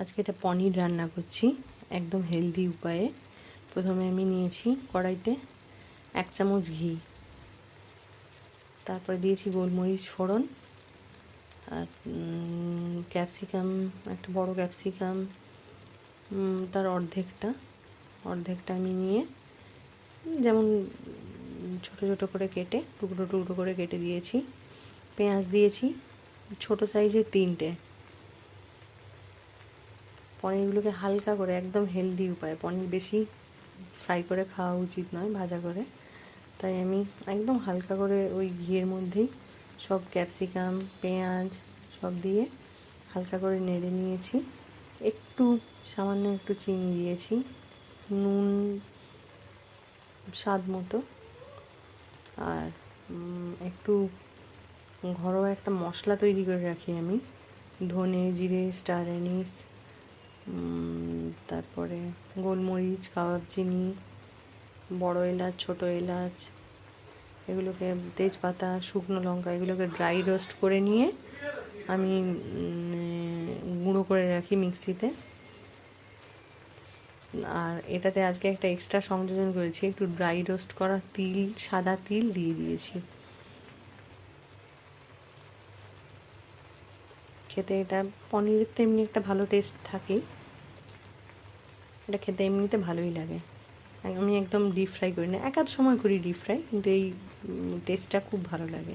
আজকে এটা পনির রান্না করছি, একদম হেলদি উপায়ে। প্রথমে আমি নিয়েছি কড়াইতে এক চামচ ঘি। তারপরে দিয়েছি গোলমরিচ ফোড়ন, আর ক্যাপসিকাম, একটা বড় ক্যাপসিকাম তার অর্ধেকটা। অর্ধেকটা আমি নিয়ে, যেমন, ছোট ছোট করে কেটে, টুকরো টুকরো করে কেটে দিয়েছি। পেঁয়াজ দিয়েছি, ছোট সাইজের তিনটে। পনিরগুলোকে হালকা করে, একদম হেলদি উপায়। পনির বেশি ফ্রাই করে খাওয়া উচিত নয়, ভাজা করে। তাই আমি একদম হালকা করে ওই ঘিয়ের মধ্যেই সব ক্যাপসিকাম পেঁয়াজ সব দিয়ে হালকা করে নেড়ে নিয়েছি। একটু, সামান্য একটু চিনি দিয়েছি, নুন স্বাদ মতো। আর একটু ঘরোয়া একটা মশলা তৈরি করে রাখি আমি, ধনে, জিরে, স্টার অ্যানিস তারপরে গোলমরিচ কাবাব চিনি বড় এলাচ, ছোট এলাচ, এগুলোকে তেজপাতা, শুকনো লঙ্কা, এগুলোকে ড্রাই রোস্ট করে নিয়ে আমি গুঁড়ো করে রাখি মিক্সিতে। আর এটাতে আজকে একটা এক্সট্রা সংযোজন করেছি, একটু ড্রাই রোস্ট করা তিল, সাদা তিল দিয়ে দিয়েছি। খেতে এটা পনিরের তো এমনি একটা ভালো টেস্ট থাকেই। এটা খেতে এমনিতে ভালোই লাগে। আমি একদম ডিপ ফ্রাই করি না। এক আধ সময় করি ডিপ ফ্রাই কিন্তু এই টেস্টটা খুব ভালো লাগে।